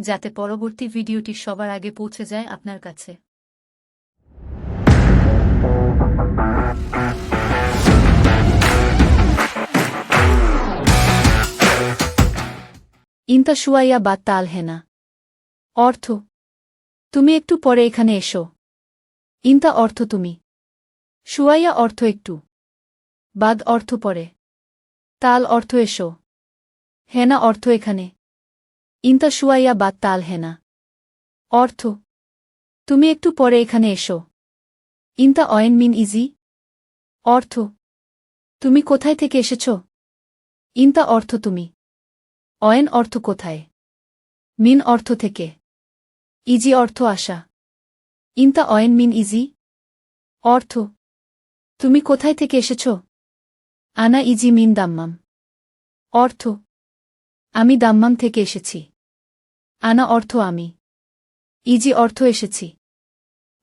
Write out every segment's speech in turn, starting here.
যাতে পরবর্তী ভিডিওটি সবার আগে পৌঁছে যায় আপনার কাছে। ইন্তা শুয়াইয়া বা তাল হেনা। অর্থ, তুমি একটু পরে এখানে এসো। ইন্তা অর্থ তুমি। শুয়াইয়া অর্থ একটু। বাদ অর্থ পরে। তাল অর্থ এসো। হেনা অর্থ এখানে। ইন্তা শুয়াইয়া তাল হেনা। অর্থ, তুমি একটু পরে এখানে এসো। ইন্তা অয়েন মিন ইজি। অর্থ, তুমি কোথায় থেকে এসেছ? ইন্তা অর্থ তুমি। অয়েন অর্থ কোথায়? মিন অর্থ থেকে। ইজি অর্থ আশা। ইন্তা অয়েন মিন ইজি। অর্থ, তুমি কোথায় থেকে এসেছ? আনা ইজি মিন দাম্মাম। অর্থ, আমি দাম্মাম থেকে এসেছি। আনা অর্থ আমি। ইজি অর্থ এসেছি।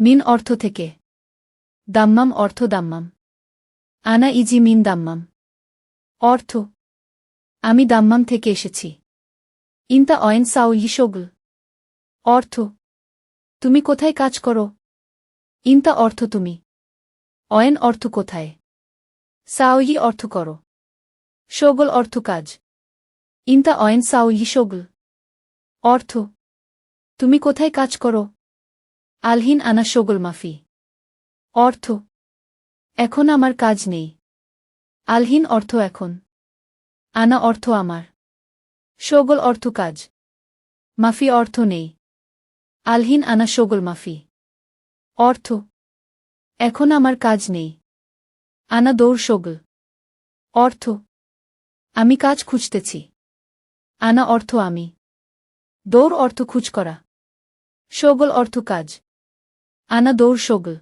মিন অর্থ থেকে। দাম্মাম অর্থ দাম্মাম। আনা ইজি মিন দাম্মাম। অর্থ, আমি দাম্মাম থেকে এসেছি। ইন্তা অয়েন সাও ইশোগল অর্থ, তুমি কোথায় কাজ করো? ইন্তা অর্থ তুমি। অয়েন অর্থ কোথায়? সাওয়ি অর্থ করো। শোগল অর্থ কাজ। ইন্তা অয়েন সাও ইশোগল অর্থ, তুমি কোথায় কাজ করো? আলহিন আনা শোগল মাফি। অর্থ, এখন আমার কাজ নেই। আলহিন, অর্থ এখন। আনা অর্থ আমার। শোগল অর্থ কাজ। মাফি অর্থ নেই। আলহিন আনা শোগল মাফি। অর্থ, এখন আমার কাজ নেই। আনা দৌড় শোগল। অর্থ, আমি কাজ খুঁজতেছি। আনা অর্থ আমি। দৌড় অর্থ খুঁজ করা। শোগল অর্থ কাজ। আনা দৌড় শোগল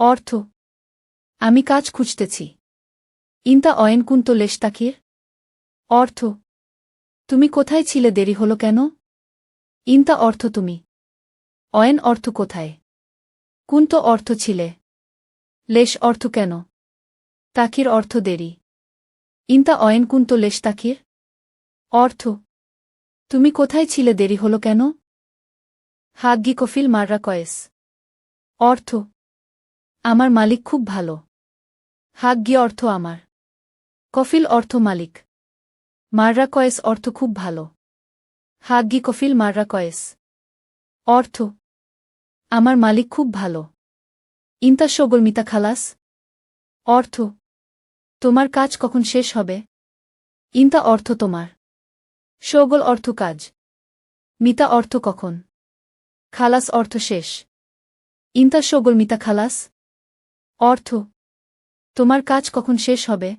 অর্থ, আমি কাজ খুঁজতেছি। ইন্তা অয়েন কুন্ত লেশতাকির অর্থ, তুমি কোথায় ছিলে দেরি হলো কেন? ইন্তা অর্থ তুমি। অয়েন অর্থ কোথায়? কুন্ত অর্থ ছিলে। লেশ অর্থ কেন? তাকির অর্থ দেরি। ইন্তা অয়েন কুন্ত লেশ তাকির অর্থ তুমি কোথায় ছিলে দেরি হলো কেন? হাগ্গি কফিল মাররা কয়েস। অর্থ, আমার মালিক খুব ভালো। হাগ্গি অর্থ আমার। কফিল অর্থ মালিক। মাররা কয়েস অর্থ খুব ভালো। হাগ্গি কফিল মাররা কয়েস। অর্থ, আমার মালিক খুব ভালো। ইন্তা সগল মিতা খালাস। অর্থ, তোমার কাজ কখন শেষ হবে? ইন্তা অর্থ তোমার। সগল অর্থ কাজ। মিতা অর্থ কখন। খালাস অর্থ শেষ। ইন্তা সগল মিতা খালাস। অর্থ, তোমার কাজ কখন শেষ হবে?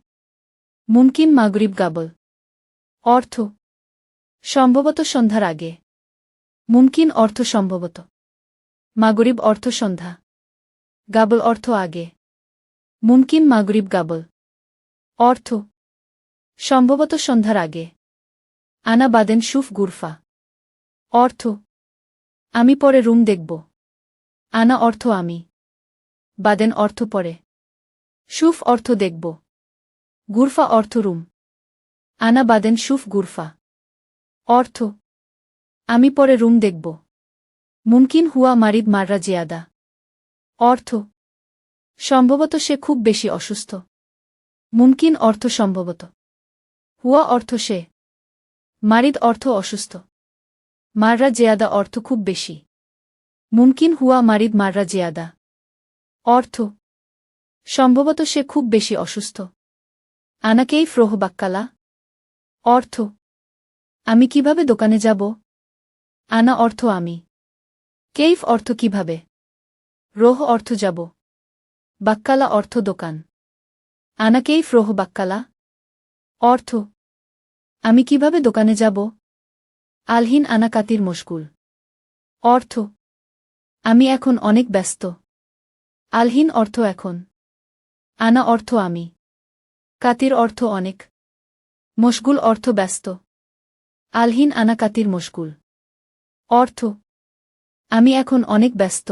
মুমকিন মাগরিব গাবল। অর্থ, সম্ভবত সন্ধ্যার আগে। মুমকিন অর্থ সম্ভবত। মাগরিব অর্থ সন্ধ্যা। গাবল অর্থ আগে। মুমকিন মাগরিব গাবল। অর্থ, সম্ভবত সন্ধ্যার আগে। আনা বাদেন সুফ গুরফা। অর্থ, আমি পরে রুম দেখব। আনা অর্থ, আমি। বাদেন অর্থ পরে। সুফ অর্থ দেখব। গুরফা অর্থ রুম। আনা বাদেন সুফ গুরফা। অর্থ, আমি পরে রুম দেখব। মুমকিন হুয়া মারিদ মাররা জিয়াদা। অর্থ, সম্ভবত সে খুব বেশি অসুস্থ। মুমকিন অর্থ সম্ভবত। হুয়া অর্থ সে। মারিদ অর্থ অসুস্থ। মাররা জেয়াদা অর্থ খুব বেশি। মুমকিন হুয়া মারিদ মাররা জেয়াদা। অর্থ, সম্ভবত সে খুব বেশি অসুস্থ। আনাকেই ফ্রোহ বাক্কালা। অর্থ, আমি কীভাবে দোকানে যাব? আনা অর্থ, আমি। কেইফ অর্থ, কীভাবে? রোহ অর্থ, যাব। বাক্কালা অর্থ, দোকান। আনাকেই ফ্রোহ বাক্কালা। অর্থ আমি কীভাবে দোকানে যাব? আলহিন আনাকাতির মুশকুল। অর্থ, আমি এখন অনেক ব্যস্ত। আলহীন অর্থ এখন। আনা অর্থ আমি। কাতির অর্থ অনেক। মশগুল অর্থ ব্যস্ত। আলহীন আনা কাতির মশগুল অর্থ, আমি এখন অনেক ব্যস্ত।